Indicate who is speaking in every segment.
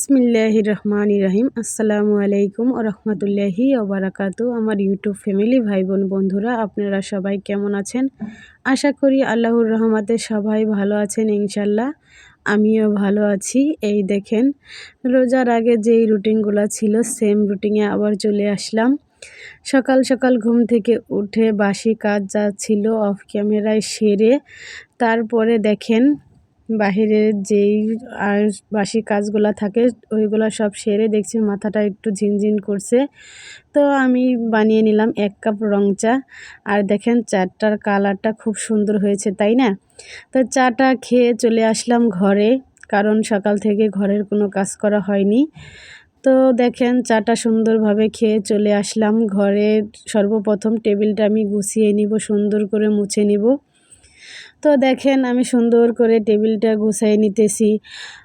Speaker 1: বিসমিল্লাহ রহমান রহিম আসসালামু আলাইকুম রহমতুল্লাহি ওবরাকাতু আমার ইউটিউব ফ্যামিলি ভাই বোন বন্ধুরা, আপনারা সবাই কেমন আছেন? আশা করি আল্লাহর রহমাতে সবাই ভালো আছেন ইনশাল্লাহ। আমিও ভালো আছি। এই দেখেন, রোজার আগে যেই রুটিনগুলো ছিল, সেম রুটিনে আবার চলে আসলাম। সকাল সকাল ঘুম থেকে উঠে বাসি কাজ যা ছিল, অফ ক্যামেরায় সেরে তারপরে দেখেন বাহিরের যেই আর বাসি কাজগুলা থাকে, ওইগুলো সব সেরে দেখছি মাথাটা একটু ঝিনঝিন করছে। তো আমি বানিয়ে নিলাম এক কাপ রং চা। আর দেখেন চাটার কালারটা খুব সুন্দর হয়েছে, তাই না? তো চাটা খেয়ে চলে আসলাম ঘরে, কারণ সকাল থেকে ঘরের কোনো কাজ করা হয়নি। তো দেখেন চাটা সুন্দরভাবে খেয়ে চলে আসলাম। ঘরে সর্বপ্রথম টেবিলটা আমি গুছিয়ে নিব, সুন্দর করে মুছে নিব। তো দেখেন আমি সুন্দর করে টেবিলটা গুছাই নিতেছি।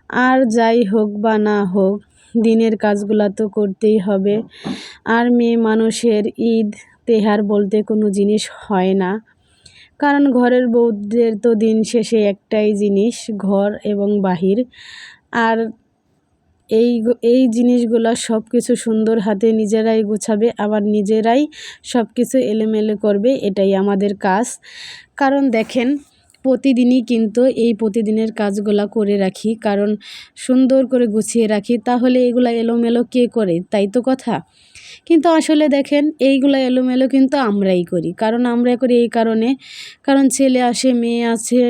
Speaker 1: আর যাই হোক বা না হোক, দিনের কাজগুলা তো করতেই হবে। আর মেয়ে মানুষের ঈদ, তেহার বলতে কোনো জিনিস হয় না। কারণ ঘরের বৌদ্ধের তো দিন শেষে একটাই জিনিস, ঘর এবং বাহির। আর এই এই জিনিসগুলো সব কিছু সুন্দর হাতে নিজেরাই গুছাবে, আবার নিজেরাই সব কিছু এলোমেলো করবে, এটাই আমাদের কাজ। কারণ দেখেন, প্রতিদিনই কিন্তু এই প্রতিদিনের কাজগুলা করে রাখি। কারণ সুন্দর করে গুছিয়ে রাখি, তাহলে এগুলা এলোমেলো কে করে? তাই তো কথা? কিন্তু আসলে দেখেন, এইগুলো এলোমেলো কিন্তু আমরাই করি। কারণ আমরা করি এই কারণে। কারণ ছেলে আসে, মেয়ে আছে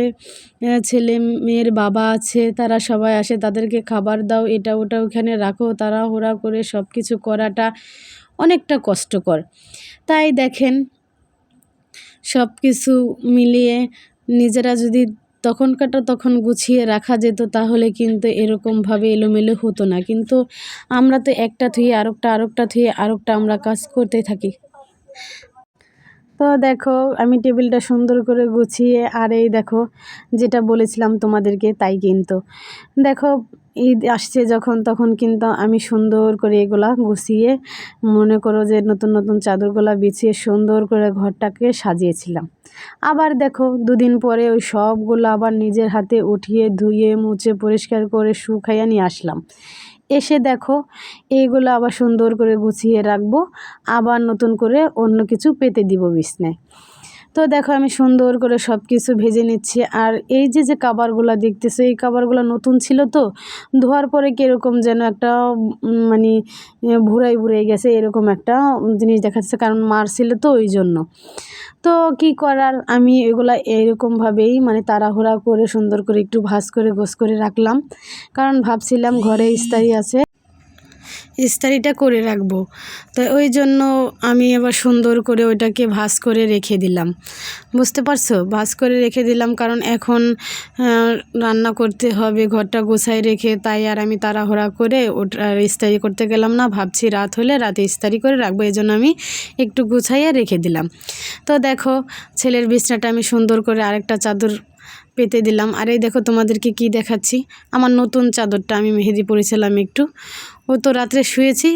Speaker 1: ছেলে, মেয়ের বাবা আছে, তারা সবাই আসে, তাদেরকে খাবার দাও, এটা, ওটা ওখানে রাখো তারা হোড়া করে সব কিছু করাটা অনেকটা কষ্টকর। তাই দেখেন সব কিছু মিলিয়ে নিজেরা যদি তখনকারটা তখন গুছিয়ে রাখা যেত, তাহলে কিন্তু এরকমভাবে এলোমেলো হতো না। কিন্তু আমরা তো একটা থুয়ে আরেকটা আরেকটা থুয়ে আরেকটা আমরা কাজ করতে থাকি। তো দেখো, আমি টেবিলটা সুন্দর করে গুছিয়ে, আর এই দেখো, যেটা বলেছিলাম তোমাদেরকে তাই কিন্তু। দেখো, ঈদ আসছে যখন, তখন কিন্তু আমি সুন্দর করে এগুলা গুছিয়ে, মনে করো যে নতুন নতুন চাদরগুলা বিছিয়ে সুন্দর করে ঘরটাকে সাজিয়েছিলাম। আবার দেখো, দুদিন পরে ওই সবগুলো আবার নিজের হাতে উঠিয়ে, ধুয়ে, মুছে, পরিষ্কার করে শুকাইয়া নিয়ে আসলাম। এসে দেখো, এইগুলো আবার সুন্দর করে গুছিয়ে রাখব, আবার নতুন করে অন্য কিছু পেতে দিব বিছনায়। তো দেখো আমি সুন্দর করে সব কিছু ভেজে নিচ্ছি। আর এই যে যে কাবারগুলো দেখতেছো, এই কাবারগুলো নতুন ছিল তো, ধোয়ার পরে কীরকম যেন একটা মানে ভুরাই ভুরাই গেছে, এরকম একটা জিনিস দেখাচ্ছে, কারণ মার ছিল তো ওই জন্য। তো কি করার, আমি এগুলা এরকমভাবেই মানে তাড়াহুড়া করে, সুন্দর করে একটু ভাজ করে গোস করে রাখলাম। কারণ ভাবছিলাম ঘরে ইস্তারি আছে ইস্তারিটা করে রাখব। তো ওই জন্য আমি এবার সুন্দর করে ওইটাকে ভাজ করে রেখে দিলাম। বুঝতে পারছ? ভাজ করে রেখে দিলাম কারণ এখন রান্না করতে হবে, ঘরটা গোছায় রেখে, তাই আর আমি তাড়াহুড়া করে ওটা ইস্তারি করতে গেলাম না। ভাবছি রাত হলে রাতে ইস্তারি করে রাখব, এই জন্য আমি একটু গুছাইয়ে রেখে দিলাম। তো দেখো, ছেলের বিছনাটা আমি সুন্দর করে আরেকটা চাদর পেতে দিলাম। আর এই দেখো তোমাদেরকে কি দেখাচ্ছি? আমার নতুন চাদরটা আমি মেহেদি পরেছিলাম একটু। ও তো রাত্রে শুয়েছি,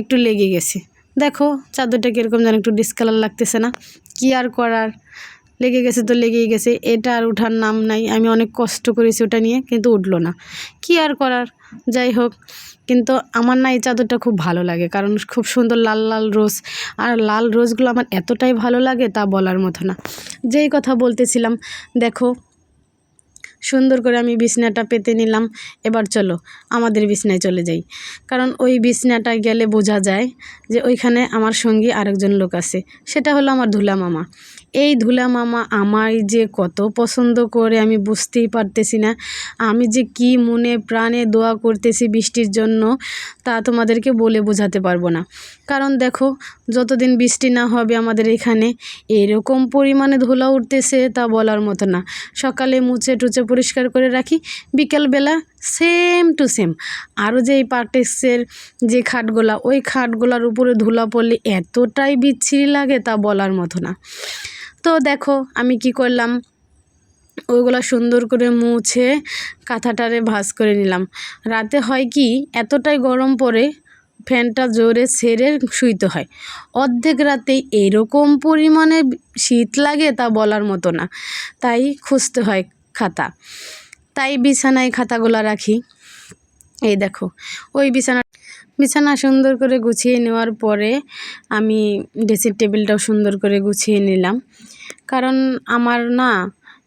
Speaker 1: একটু লেগে গেছে। দেখো, চাদরটা কীরকম যেন একটু ডিসকালার লাগতেছে না। কি আর করার? লেগে গেছে তো লেগেই গেছে, এটা আর ওঠার নাম নাই। আমি অনেক কষ্ট করেছি ওটা নিয়ে, কিন্তু উঠল না। কি আর করার? যাই হোক, কিন্তু আমার না এই চাদরটা খুব ভালো লাগে, কারণ খুব সুন্দর লাল লাল রোজ। আর লাল রোজগুলো আমার এতটাই ভালো লাগে তা বলার মতো না। যেই কথা বলতেছিলাম, দেখো সুন্দর করে আমি বিছনাটা পেতে নিলাম। এবার চলো, আমাদের বিছনায় চলে যাই। কারণ ওই বিছনাটা গেলে বোঝা যায় যে ওইখানে আমার সঙ্গী আরেকজন লোক আছে। সেটা হলো আমার ধুলা মামা। এই ধুলা মামা আমায় যে কত পছন্দ করে আমি বুঝতেই পারতেছি না। আমি যে কি মনে প্রাণে দোয়া করতেছি বৃষ্টির জন্য, তা তোমাদেরকে বলে বোঝাতে পারব না। কারণ দেখো, যতদিন বৃষ্টি না হবে আমাদের এখানে, এরকম পরিমাণে ধুলা উঠতেছে তা বলার মতো না। সকালে মুছে টুচে পরিষ্কার করে রাখি। বিকেলবেলা সেম টু সেম আরও যে এই পার্টেক্সের যে খাটগুলা, ওই খাটগুলার উপরে ধুলা পড়লে এতটাই বিচ্ছিরি লাগে তা বলার মতো না। তো দেখো, আমি কি করলাম? ওইগুলো সুন্দর করে মুছে কাঁথাটারে ভাজ করে নিলাম। রাতে হয় কি, এতটাই গরম পড়ে ফ্যানটা জোরে ছেড়ে শুইতে হয়। অর্ধেক রাতে এরকম পরিমাণে শীত লাগে তা বলার মতো না। তাই খুঁজতে হয় খাতা। তাই বিছানায় খাতাগুলো রাখি। এই দেখো, ওই বিছানা বিছানা সুন্দর করে গুছিয়ে নেওয়ার পরে আমি ড্রেসিং টেবিলটাও সুন্দর করে গুছিয়ে নিলাম। কারণ আমার না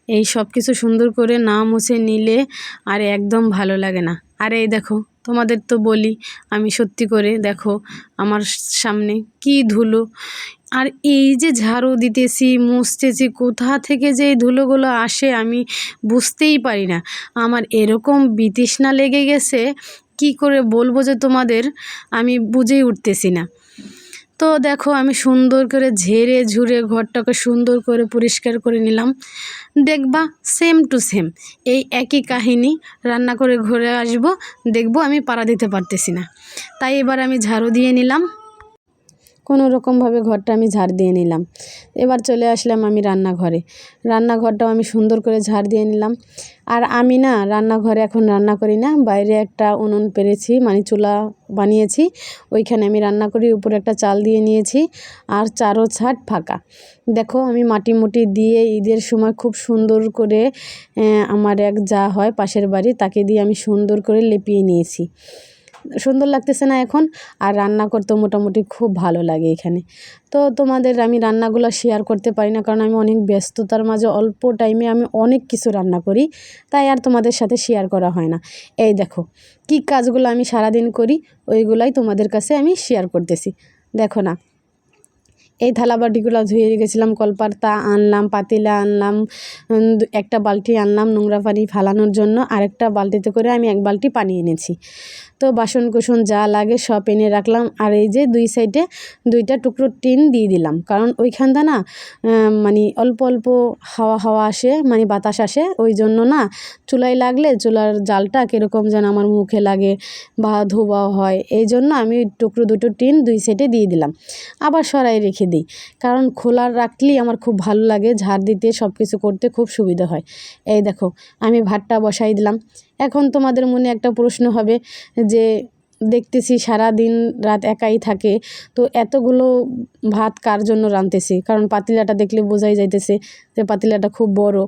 Speaker 1: এই সব কিছু সুন্দর করে না মুছে নিলে আর একদম ভালো লাগে না। আর এই দেখো তোমাদের তো বলি, আমি সত্যি করে দেখো আমার সামনে কি ধুলো। আর এই যে ঝাড়ু দিতেছি, মুছতেছি, কোথা থেকে যে এই ধুলোগুলো আসে আমি বুঝতেই পারি না। আমার এরকম বিতৃষ্ণা লেগে গেছে, কি করে বলব যে তোমাদের, আমি বুঝেই উঠতেছি না। তো দেখো আমি সুন্দর করে ঝেড়ে ঝুড়ে ঘরটাকে সুন্দর করে পরিষ্কার করে নিলাম। দেখবা সেম টু সেম এই একই কাহিনী, রান্না করে ঘরে আসব, দেখব আমি পাড়া দিতে পারতেছি না। তাই এবার আমি ঝাড়ু দিয়ে নিলাম। কোনো রকমভাবে ঘরটা আমি ঝাড় দিয়ে নিলাম। এবার চলে আসলাম আমি রান্নাঘরে। রান্নাঘরটাও আমি সুন্দর করে ঝাড় দিয়ে নিলাম। আর আমি না রান্নাঘরে এখন রান্না করি না, বাইরে একটা উনুন পেরেছি মানে চুলা বানিয়েছি, ওইখানে আমি রান্না করি, উপরে একটা চাল দিয়ে নিয়েছি, আর চারো ছাট ফাঁকা। দেখো আমি মাটি মুটি দিয়ে ঈদের সময় খুব সুন্দর করে আমার এক যা হয় পাশের বাড়ি, তাকে দিয়ে আমি সুন্দর করে লেপিয়ে নিয়েছি। সুন্দর লাগতেছে না এখন, আর রান্না করতেও মোটামুটি খুব ভালো লাগে এখানে। তো তোমাদের আমি রান্নাগুলো শেয়ার করতে পারি না, কারণ আমি অনেক ব্যস্ততার মাঝে অল্প টাইমে আমি অনেক কিছু রান্না করি, তাই আর তোমাদের সাথে শেয়ার করা হয় না। এই দেখো, কি কাজগুলো আমি সারাদিন করি, ওইগুলাই তোমাদের কাছে আমি শেয়ার করতেছি। দেখো না এই থালা বাটিগুলো ধুয়ে রেখেছিলাম কলপার তা আনলাম, পাতিলা আনলাম একটা বালতি আনলাম নোংরা পানি ফালানোর জন্য, আরেকটা বালতিতে করে আমি এক বালতি পানি এনেছি। তো বাসন কুসন যা লাগে সব এনে রাখলাম, আর এই যে দুই সাইডে দুইটা টুকরো টিন দিয়ে দিলাম। কারণ ওইখানটা না মানে অল্প অল্প হাওয়া হাওয়া আসে মানে বাতাস আসে, ওই জন্য না চুলায় লাগলে চুলার জালটা কীরকম যেন আমার মুখে লাগে বা ধোবাও হয়। এই জন্য আমি টুকরো দুটো টিন দুই সাইডে দিয়ে দিলাম। আবার সরাই রেখে দিই। কারণ খোলা রাখলেই আমার খুব ভালো লাগে, ঝাড় দিতে সব কিছু করতে খুব সুবিধা হয়। এই দেখো, আমি ভাতটা বসাই দিলাম। এখন তোমাদের মনে একটা প্রশ্ন হবে যে, দেখতেছি সারা দিন রাত একাই থাকে, তো এতগুলো ভাত কার জন্য রাঁধতেছি? কারণ পাতিলাটা দেখলে বোঝাই যাইতেছে যে পাতিলাটা খুব বড়।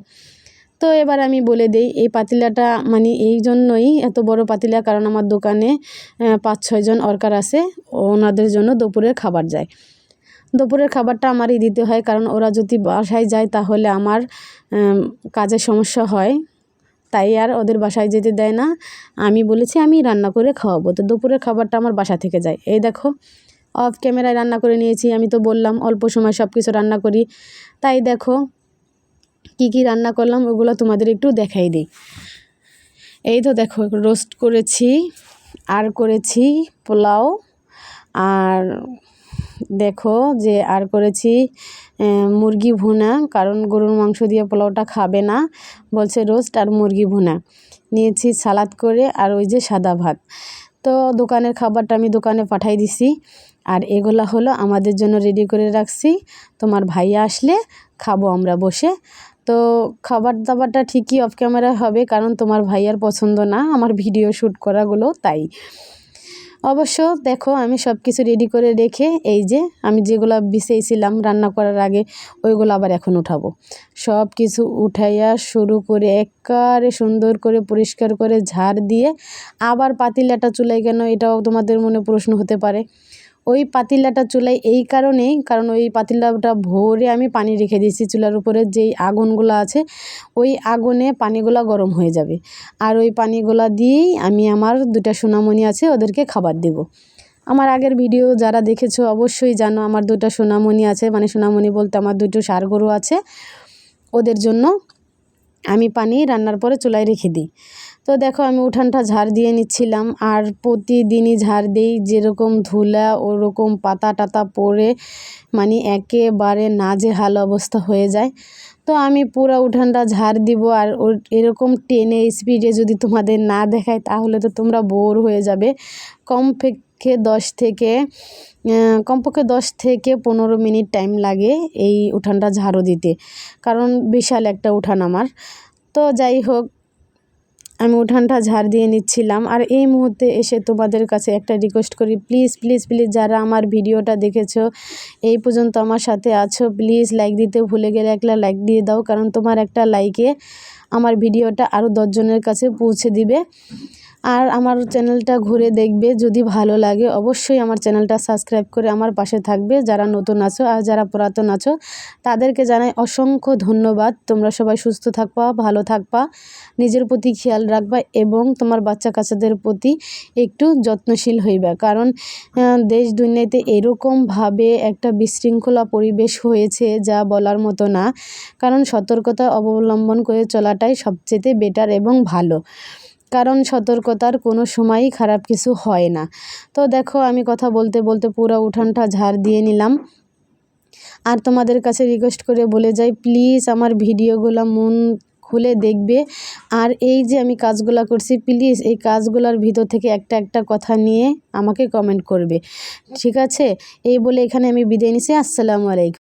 Speaker 1: তো এবার আমি বলে দেই, এই পাতিলাটা মানে এই জন্যই এত বড় পাতিলা, কারণ আমার দোকানে পাঁচ ছয়জন অর্কার আছে, ওনাদের জন্য দুপুরের খাবার যায়। দুপুরের খাবারটা আমারই দিতে হয়, কারণ ওরা যদি বাসায় যায় তাহলে আমার কাজের সমস্যা হয়। তাই আর ওদের বাসায় যেতে দেয় না। আমি বলেছি, আমি রান্না করে খাওয়াবো। তো দুপুরের খাবারটা আমার বাসা থেকে যায়। এই দেখো অফ ক্যামেরায় রান্না করে নিয়েছি, আমি তো বললাম, অল্প সময় সব কিছু রান্না করি। তাই দেখো, কি কি রান্না করলাম ওগুলো তোমাদের একটু দেখাই দিই। এই তো দেখো রোস্ট করেছি, আর করেছি পোলাও, আর দেখো যে আর করেছি মুরগি ভুনা, কারণ গরুর মাংস দিয়ে পোলাওটা খাবে না, বলছে রোস্ট আর মুরগি ভুনা। নিয়েছি সালাদ করে আর ওই যে সাদা ভাত। তো দোকানের খাবারটা আমি দোকানে পাঠাই দিছি। আর এগুলা হলো আমাদের জন্য রেডি করে রাখছি। তোমার ভাইয়া আসলে খাব আমরা বসে। তো খাবার দাবারটা ঠিকই অফ ক্যামেরা হবে, কারণ তোমার ভাইয়ার পছন্দ না, আমার ভিডিও শ্যুট করাগুলো, তাই। অবশ্য দেখো আমি সব কিছু রেডি করে রেখে এই যে আমি যেগুলো বিছিয়েছিলাম রান্না করার আগে ওইগুলো আবার এখন উঠাবো। সব কিছু উঠাইয়া শুরু করে একবারে সুন্দর করে পরিষ্কার করে ঝাড় দিয়ে আবার পাতিলাটা চুলাই কেন এটাও তোমাদের মনে প্রশ্ন হতে পারে। ওই পাতিলাটা চুলাই এই কারণেই, কারণ ওই পাতিলাটা ভরে আমি পানি রেখে দিয়েছি চুলার উপরে, যেই আগুনগুলো আছে, ওই আগুনে পানিগুলো গরম হয়ে যাবে। আর ওই পানিগুলো দিয়েই আমি আমার দুটা সোনামণি আছে, ওদেরকে খাবার দেব। আমার আগের ভিডিও যারা দেখেছ, অবশ্যই জানো আমার দুটো সোনামণি আছে। মানে সোনামণি বলতে আমার দুটো সার গরু আছে। ওদের জন্য আমি পানি রান্নার পরে চুলায় রেখে দিই। তো দেখো আমি উঠানটা ঝাড় দিয়ে নিচ্ছিলাম আর প্রতিদিনই ঝাড় দিই যেরকম ধুলা, ওরকম পাতা টাতা পরে মানে একেবারে নাজেহাল অবস্থা হয়ে যায়। তো আমি পুরো উঠানটা ঝাড় দিব আর এরকম টেনে স্পিডে যদি তোমাদের না দেখায়, তাহলে তো তোমরা বোর হয়ে যাবে। কমপক্ষে দশ থেকে কমপক্ষে দশ থেকে পনেরো মিনিট টাইম লাগে এই উঠানটা ঝাড়ু দিতে। কারণ বিশাল একটা উঠান আমার। তো যাই হোক আমি উঠানটা ঝাড় দিয়ে নিচ্ছিলাম। আর এই মুহূর্তে এসে তোমাদের কাছে একটা রিকোয়েস্ট করি। প্লিজ প্লিজ প্লিজ যারা আমার ভিডিওটা দেখেছ, এই পর্যন্ত আমার সাথে আছো প্লিজ লাইক দিতে ভুলে গেলে একটা লাইক দিয়ে দাও। কারণ তোমার একটা লাইকে আমার ভিডিওটা আরও দশজনের কাছে পৌঁছে দিবে। আর আমার চ্যানেলটা ঘুরে দেখবে যদি ভালো লাগে, অবশ্যই আমার চ্যানেলটা সাবস্ক্রাইব করে আমার পাশে থাকবে। যারা নতুন আছো আর যারা পুরাতন আছো, তাদেরকে জানাই অসংখ্য ধন্যবাদ। তোমরা সবাই সুস্থ থাকবা, ভালো থাকবা, নিজের প্রতি খেয়াল রাখবা এবং তোমার বাচ্চা কাচ্চাদের প্রতি একটু যত্নশীল হইবা। কারণ দেশ দুনিয়াতে এরকমভাবে একটা বিশৃঙ্খলা পরিবেশ হয়েছে যা বলার মতো না। কারণ সতর্কতা অবলম্বন করে চলাটাই সবচেয়ে বেটার এবং ভালো। কারণ সতর্কতার কোনো সময়ই খারাপ কিছু হয় না। তো দেখো, আমি কথা বলতে বলতে পুরো উঠানটা ঝাড় দিয়ে নিলাম। আর তোমাদের কাছে রিকোয়েস্ট করে বলে যাই প্লিজ আমার ভিডিওগুলো মন খুলে দেখবে। আর এই যে আমি কাজগুলো করছি প্লিজ এই কাজগুলোর ভিতর থেকে একটা একটা কথা নিয়ে আমাকে কমেন্ট করবে। ঠিক আছে? এই বলে এখানে আমি বিদায় নিছি। আসসালামু আলাইকুম।